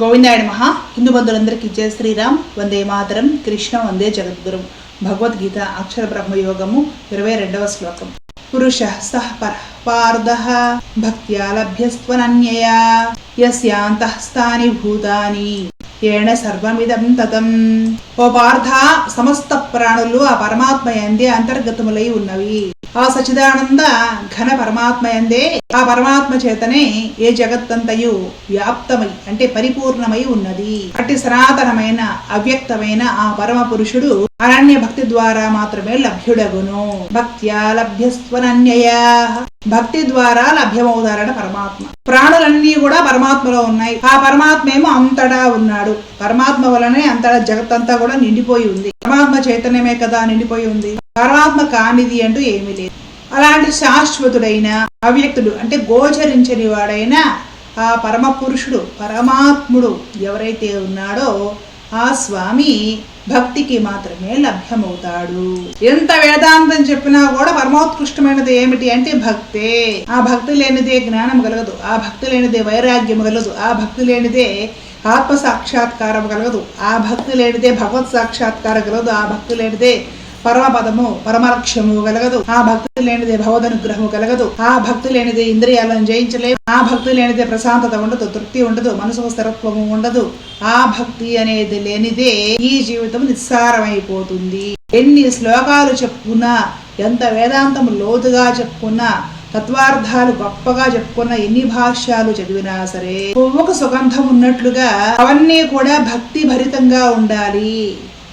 గోవిందాయ మహా హిందూ బంధువులందరికీ జయ శ్రీరామ్. వందే మాతరం. కృష్ణ వందే జగద్గురు. భగవద్గీత అక్షర బ్రహ్మయోగము ఇరవై రెండవ శ్లోకం. పురుష సహ పర పార్ద భక్త్యా లభ్యస్వనన్యయా యస్యాంతఃస్థాని భూతాని ఏణ సర్వమిదం తతం ఓ పార్థ సమస్త ప్రాణులు ఆ పరమాత్మ ఎందే అంతర్గతములై ఉన్నవి. ఆ సచిదానంద ఘన పరమాత్మ ఎందే ఆ పరమాత్మ చేతనే ఏ జగత్తంతయు వ్యాప్తమై అంటే పరిపూర్ణమై ఉన్నది. అట్టి సనాతనమైన అవ్యక్తమైన ఆ పరమ పురుషుడు అరణ్య భక్తి ద్వారా మాత్రమే లభ్యుడగును. భక్త్యా లభ్యస్వనన్యయా. భక్తి ద్వారా లభ్యమవుతారట పరమాత్మ. ప్రాణులన్నీ కూడా పరమాత్మలో ఉన్నాయి. ఆ పరమాత్మ ఏమో అంతటా ఉన్నాడు. పరమాత్మ వలనే అంతటా జగత్తంతా కూడా నిండిపోయి ఉంది. పరమాత్మ చైతన్యమే కదా నిండిపోయి ఉంది. పరమాత్మ కానిది అంటూ ఏమీ లేదు. అలాంటి శాశ్వతుడైన అవ్యక్తుడు. అంటే గోచరించని వాడైన ఆ పరమ పురుషుడు పరమాత్ముడు ఎవరైతే ఉన్నాడో ఆ స్వామి భక్తికి మాత్రమే లభ్యమవుతాడు. ఎంత వేదాంతం చెప్పినా కూడా పరమోత్కృష్టమైనది ఏమిటి అంటే భక్తే. ఆ భక్తి లేనిదే జ్ఞానం కలగదు. ఆ భక్తి లేనిదే వైరాగ్యం కలగదు. ఆ భక్తి లేనిదే ఆత్మ సాక్షాత్కారం కలగదు. ఆ భక్తి లేనిదే భగవత్ సాక్షాత్కారం కలగదు. ఆ భక్తి లేనిదే పరమపదము పరమలక్ష్యము కలగదు. ఆ భక్తి లేనిదే భగవదనుగ్రహము కలగదు. ఆ భక్తి లేనిదే ఇంద్రియాలను జయించలేము. ఆ భక్తి లేనిదే ప్రశాంతత ఉండదు తృప్తి ఉండదు మనసుకు స్థిరత్వము ఉండదు. ఆ భక్తి అనేది లేనిదే ఈ జీవితం నిస్సారమైపోతుంది. ఎన్ని శ్లోకాలు చెప్పుకున్నా ఎంత వేదాంతం లోతుగా చెప్పుకున్నా తత్వార్థాలు గొప్పగా చెప్పుకున్న ఎన్ని భాష్యాలు చదివినా సరే పువ్వుకు సుగంధం ఉన్నట్లుగా అవన్నీ కూడా భక్తి భరితంగా ఉండాలి.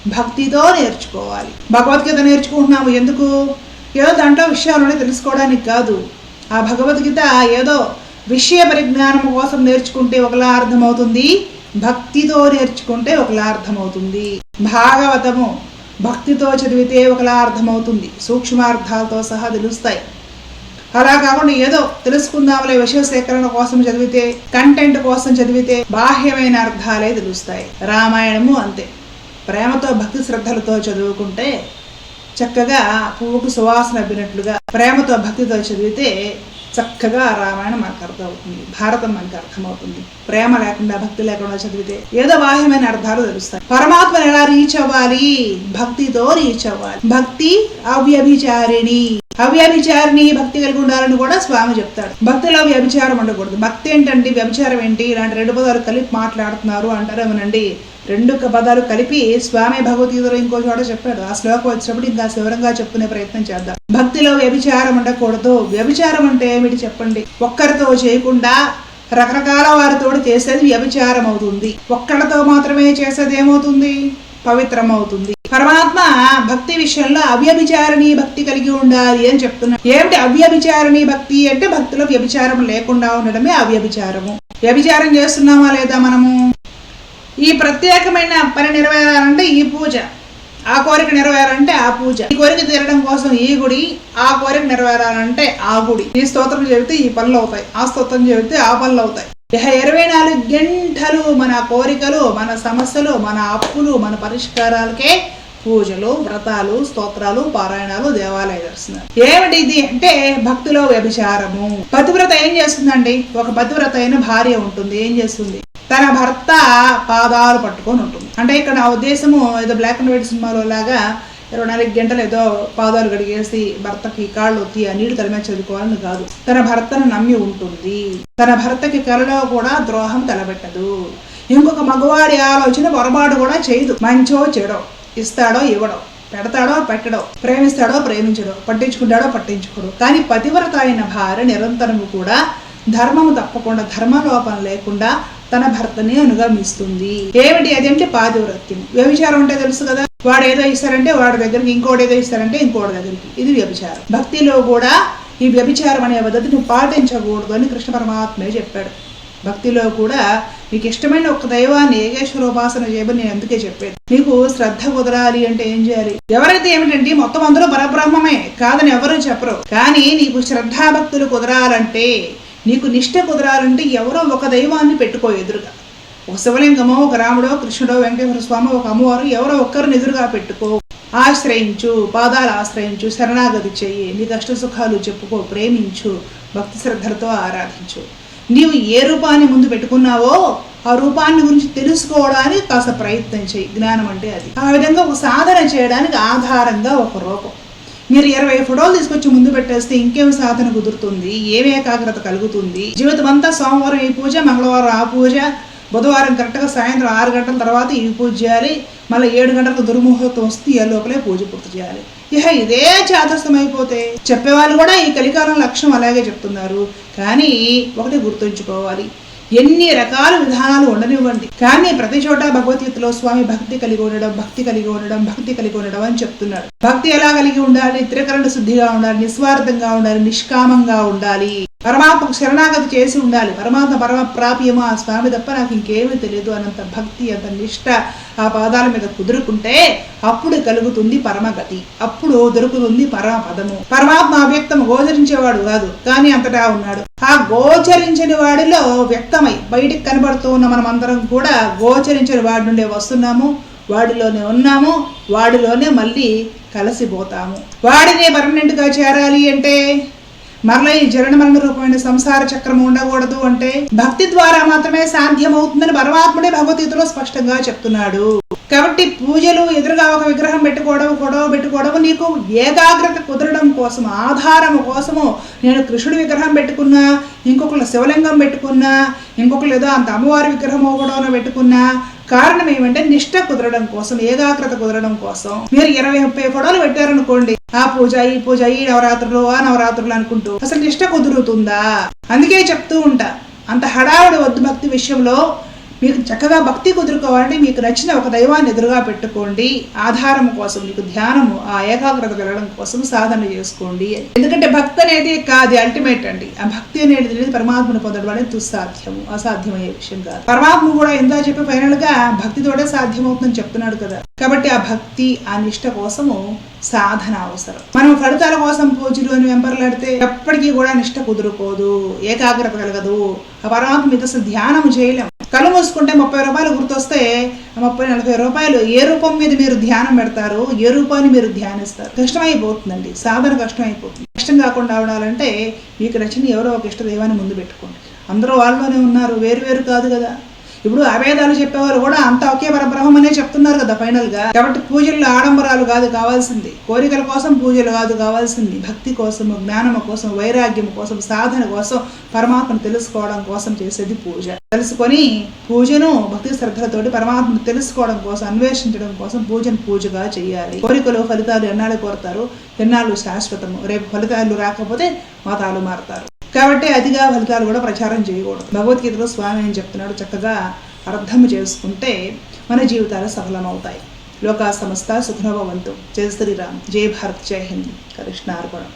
భక్తితో నేర్చుకోవాలి. భగవద్గీత నేర్చుకుంటున్నాము. ఎందుకు? ఏదో దాంట్లో విషయాలు తెలుసుకోవడానికి కాదు. ఆ భగవద్గీత ఏదో విషయ పరిజ్ఞానం కోసం నేర్చుకుంటే ఒకలా అర్థమవుతుంది. భక్తితో నేర్చుకుంటే ఒకలా అర్థమవుతుంది. భాగవతము భక్తితో చదివితే ఒకలా అర్థమవుతుంది. సూక్ష్మార్థాలతో సహా తెలుస్తాయి. అలా కాకుండా ఏదో తెలుసుకుందాంలే విషయ సేకరణ కోసం చదివితే కంటెంట్ కోసం చదివితే బాహ్యమైన అర్థాలే తెలుస్తాయి. రామాయణము అంతే. ప్రేమతో భక్తి శ్రద్ధలతో చదువుకుంటే చక్కగా పువ్వుకు సువాసన అబ్బినట్లుగా ప్రేమతో భక్తితో చదివితే చక్కగా రామాయణం మనకు అర్థమవుతుంది భారతం మనకు అర్థమవుతుంది. ప్రేమ లేకుండా భక్తి లేకుండా చదివితే ఏదో బాహ్యమైన అర్థాలు తెలుస్తాయి. పరమాత్మను ఎలా రీచ్ అవ్వాలి? భక్తితో రీచ్ అవ్వాలి. భక్తి అవ్యభిచారిణి. అవ్యభిచారిని భక్తి కలిగి ఉండాలని కూడా స్వామి చెప్తాడు. భక్తిలో వ్యభిచారం ఉండకూడదు. భక్తి ఏంటంటే వ్యభిచారం ఏంటి? ఇలాంటి రెండు పదాలు కలిపి మాట్లాడుతున్నారు అంటారేమోనండి రెండు పదాలు కలిపి స్వామి భగవద్గీతలో ఇంకో చోట చెప్పాడు. ఆ శ్లోకం వచ్చినప్పుడు ఇంకా శివరంగా చెప్పుకునే ప్రయత్నం చేద్దాం. భక్తిలో వ్యభిచారం ఉండకూడదు. వ్యభిచారం అంటే ఏమిటి చెప్పండి? ఒక్కరితో చేయకుండా రకరకాల వారితో చేసేది వ్యభిచారం అవుతుంది. ఒక్కళ్ళతో మాత్రమే చేసేది ఏమవుతుంది? పవిత్రం అవుతుంది పరమాత్మ భక్తి విషయంలో అవ్యభిచారణీ భక్తి కలిగి ఉండాలి అని చెప్తున్నాడు ఏమిటి అవ్యభిచారణీ భక్తి అంటే భక్తిలో వ్యభిచారం లేకుండా ఉండడమే అవ్యభిచారము. వ్యభిచారం చేస్తున్నామా లేదా మనము? ఈ ప్రత్యేకమైన పని నెరవేరాలంటే ఈ పూజ. ఆ కోరిక నెరవేరాలంటే ఆ పూజ. ఈ కోరిక తీరడం కోసం ఈ గుడి ఆ కోరిక నెరవేరాలంటే ఆ గుడి. ఈ స్తోత్రం చెబితే ఈ పనులు అవుతాయి. ఆ స్తోత్రం చెబితే ఆ పనులు అవుతాయి. ఇహ ఇరవై నాలుగు గంటలు మన కోరికలు మన సమస్యలు మన అప్పులు మన పరిష్కారాలకే పూజలు వ్రతాలు స్తోత్రాలు పారాయణాలు దేవాలయ దర్శనం ఏమిటి ఇది అంటే భక్తిలో వ్యభిచారము. పతివ్రత ఏం చేస్తుందండి? ఒక పతివ్రత అయిన భార్య ఉంటుంది ఏం చేస్తుంది? తన భర్త పాదాలు పట్టుకొని ఉంటుంది. అంటే ఇక్కడ నా ఉద్దేశము ఏదో బ్లాక్ అండ్ వైట్ సినిమాలో లాగా ఇరవై నాలుగు గంటలు ఏదో పాదాలు గడిగేసి భర్తకి కాళ్ళు ఒత్తి ఆ నీళ్ళు తల మీద చదువుకోవాలని కాదు. తన భర్తను నమ్మి ఉంటుంది. తన భర్తకి కలలో కూడా ద్రోహం తలబెట్టదు ఇంకొక మగవాడి ఆలోచన పొరపాటు కూడా చేయదు. మంచో చెడో. ఇస్తాడో ఇవ్వడో పెడతాడో పెట్టడో ప్రేమిస్తాడో ప్రేమించడో పట్టించుకుంటాడో పట్టించుకోడు. కానీ పతివ్రత అయిన భార్య నిరంతరము కూడా ధర్మము తప్పకుండా ధర్మలోపం లేకుండా తన భర్తని అనుగమిస్తుంది. ఏమిటి? అదేంటి పాతివ్రత్యం. వ్యభిచారం అంటే తెలుసు కదా. వాడు ఏదో ఇస్తారంటే వాడి దగ్గరికి ఇంకోటి ఏదో ఇస్తారంటే ఇంకోటి దగ్గరికి. ఇది వ్యభిచారం. భక్తిలో కూడా ఈ వ్యభిచారం అనే పద్ధతిని పాటించకూడదు అని కృష్ణ పరమాత్మే చెప్పాడు. భక్తిలో కూడా మీకు ఇష్టమైన ఒక దైవాన్ని ఏకేశ్వర ఉపాసన చేయమని నేను అందుకే చెప్పాను మీకు శ్రద్ధ కుదరాలి అంటే ఏం చేయాలి? ఎవరైతే ఏమిటంటే మొత్తం అందరూ పరబ్రహ్మమే కాదని ఎవరు చెప్పరు. కానీ నీకు శ్రద్ధాభక్తులు కుదరాలంటే నీకు నిష్ట కుదరాలంటే ఎవరో ఒక దైవాన్ని పెట్టుకో ఎదురుగా. ఒక శివలింగమో ఒక రాముడో కృష్ణుడో వెంకటేశ్వర స్వామి ఒక అమ్మవారు ఎవరో ఒక్కరిని ఎదురుగా పెట్టుకో. ఆశ్రయించు పాదాలు ఆశ్రయించు శరణాగతి చెయ్యి నీ కష్ట సుఖాలు చెప్పుకో ప్రేమించు భక్తి శ్రద్ధలతో ఆరాధించు. నీవు ఏ రూపాన్ని ముందు పెట్టుకున్నావో ఆ రూపాన్ని గురించి తెలుసుకోవడానికి కాస్త ప్రయత్నం చేయి. జ్ఞానం అంటే అది. ఆ విధంగా ఒక సాధన చేయడానికి ఆధారంగా ఒక రూపం. మీరు ఇరవై ఫోటోలు తీసుకొచ్చి ముందు పెట్టేస్తే ఇంకేం సాధన కుదురుతుంది? ఏమి ఏకాగ్రత కలుగుతుంది? జీవితం అంతా సోమవారం ఈ పూజ మంగళవారం ఆ పూజ బుధవారం కరెక్ట్గా సాయంత్రం ఆరు గంటల తర్వాత ఈ పూజ చేయాలి. మళ్ళీ ఏడు గంటలకు దుర్ముహూర్తం వస్తే ఈ లోపలే పూజ పూర్తి చేయాలి. ఇహ ఇదే చాదస్తం చెప్పేవాళ్ళు కూడా ఈ కలికాలం లక్ష్యం అలాగే చెప్తున్నారు. కానీ ఒకటి గుర్తుంచుకోవాలి. ఎన్ని రకాల విధానాలు ఉండనివ్వండి. కానీ ప్రతి చోట భగవద్గీతలో స్వామి భక్తి కలిగి ఉండడం భక్తి కలిగి ఉండడం భక్తి కలిగి ఉండడం అని చెప్తున్నాడు భక్తి ఎలా కలిగి ఉండాలి? త్రికరణ శుద్ధిగా ఉండాలి నిస్వార్థంగా ఉండాలి నిష్కామంగా ఉండాలి. పరమాత్మకు శరణాగతి చేసి ఉండాలి. పరమాత్మ పరమ ప్రాప్యమా ఆ స్వామి తప్ప నాకు ఇంకేమీ తెలియదు అనంత భక్తి అంత నిష్ట. ఆ పాదాల మీద కుదురుకుంటే అప్పుడు కలుగుతుంది పరమగతి. అప్పుడు దొరుకుతుంది పరమ పదము పరమాత్మ అవ్యక్తం గోచరించేవాడు కాదు కానీ అంతటా ఉన్నాడు. ఆ గోచరించని వాడిలో వ్యక్తమై బయటికి కనబడుతూ ఉన్న మనం అందరం కూడా గోచరించని వాడి నుండే వస్తున్నాము. వాడిలోనే ఉన్నాము. వాడిలోనే మళ్ళీ కలిసిపోతాము. వాడినే పర్మనెంట్గా చేరాలి అంటే మరలా ఈ జరణ మరణ రూపమైన సంసార చక్రం ఉండకూడదు అంటే భక్తి ద్వారా మాత్రమే సాధ్యమవుతుందని పరమాత్ముడే భగవద్గీతలో స్పష్టంగా చెప్తున్నాడు. కాబట్టి పూజలు ఎదురుగా ఒక విగ్రహం పెట్టుకోవడం గొడవ పెట్టుకోవడం నీకు ఏకాగ్రత కుదరడం కోసం ఆధారం కోసము నేను కృష్ణుడి విగ్రహం పెట్టుకున్నా ఇంకొకళ్ళు శివలింగం పెట్టుకున్నా ఇంకొకళ్ళు ఏదో అంత అమ్మవారి విగ్రహం ఒకటోనో పెట్టుకున్నా కారణం ఏమంటే నిష్ట కుదరడం కోసం ఏకాగ్రత కుదరడం కోసం. మీరు ఇరవై ముప్పై ఫోటోలు పెట్టారనుకోండి ఆ పూజ ఈ పూజ ఈ నవరాత్రులు ఆ నవరాత్రులు అనుకుంటూ. అసలు నిష్ట కుదురుతుందా? అందుకే చెప్తూ ఉంటా. అంత హడావుడి వద్దు భక్తి విషయంలో మీకు చక్కగా భక్తి కుదురుకోవాలంటే మీకు నచ్చిన ఒక దైవాన్ని ఎదురుగా పెట్టుకోండి. ఆధారం కోసం మీకు ధ్యానము ఆ ఏకాగ్రత పెరగడం కోసం సాధన చేసుకోండి. ఎందుకంటే భక్తి అనేది కాదు అల్టిమేట్ అండి. ఆ భక్తి అనేది పరమాత్మను పొందడం అనేది దుస్సాధ్యము అసాధ్యమయ్యే విషయం కాదు. పరమాత్మ కూడా ఎంతో చెప్పి ఫైనల్గా భక్తితోటే సాధ్యమవుతుందని చెప్తున్నాడు కదా. కాబట్టి ఆ భక్తి ఆ నిష్ట కోసము సాధన అవసరం. మనం ఫలితాల కోసం పూజలు అని వెంపర్లాడితే ఎప్పటికీ కూడా నిష్ట కుదురుకోదు ఏకాగ్రత కలగదు. ఆ పరమాత్మ మీద అసలు ధ్యానం చేయలేం. కళ్ళు మూసుకుంటే ముప్పై రూపాయలు గుర్తొస్తే ముప్పై నలభై రూపాయలు ఏ రూపం మీద మీరు ధ్యానం పెడతారు ఏ రూపాన్ని మీరు ధ్యానిస్తారు? కష్టమైపోతుందండి. సాధన కష్టమైపోతుంది. కష్టం కాకుండా ఉండాలంటే మీకు నచ్చిన ఎవరో ఒక ఇష్ట దైవాన్ని ముందు పెట్టుకోండి. అందరూ వాళ్ళలోనే ఉన్నారు. వేరు వేరు కాదు కదా. ఇప్పుడు అభేదాలు చెప్పేవారు కూడా అంతా ఒకే పరబ్రహ్మం అనే చెప్తున్నారు కదా ఫైనల్గా. కాబట్టి పూజల్లో ఆడంబరాలు కాదు కావాల్సింది. కోరికల కోసం పూజలు కాదు కావాల్సింది. భక్తి కోసం జ్ఞానము కోసం వైరాగ్యం కోసం సాధన కోసం పరమాత్మను తెలుసుకోవడం కోసం చేసేది పూజ. తెలుసుకొని పూజను భక్తి శ్రద్ధలతోటి పరమాత్మను తెలుసుకోవడం కోసం అన్వేషించడం కోసం పూజను పూజగా చేయాలి. కోరికలు ఫలితాలు ఎన్నాళ్ళు కోరుతారు? ఎన్నాళ్ళు శాశ్వతము? రేపు ఫలితాలు రాకపోతే మతాలు మారుతారు. కాబట్టి అతిగా ఫలితాలు కూడా ప్రచారం చేయకూడదు. భగవద్గీతలో స్వామి ఏం చెప్తున్నాడు చక్కగా అర్థం చేసుకుంటే మన జీవితాలు సఫలమవుతాయి. లోకా సమస్త సుఖనభవంతు జయ శ్రీరామ్. జయ భారత్. జయ హింద్. కృష్ణార్పణం.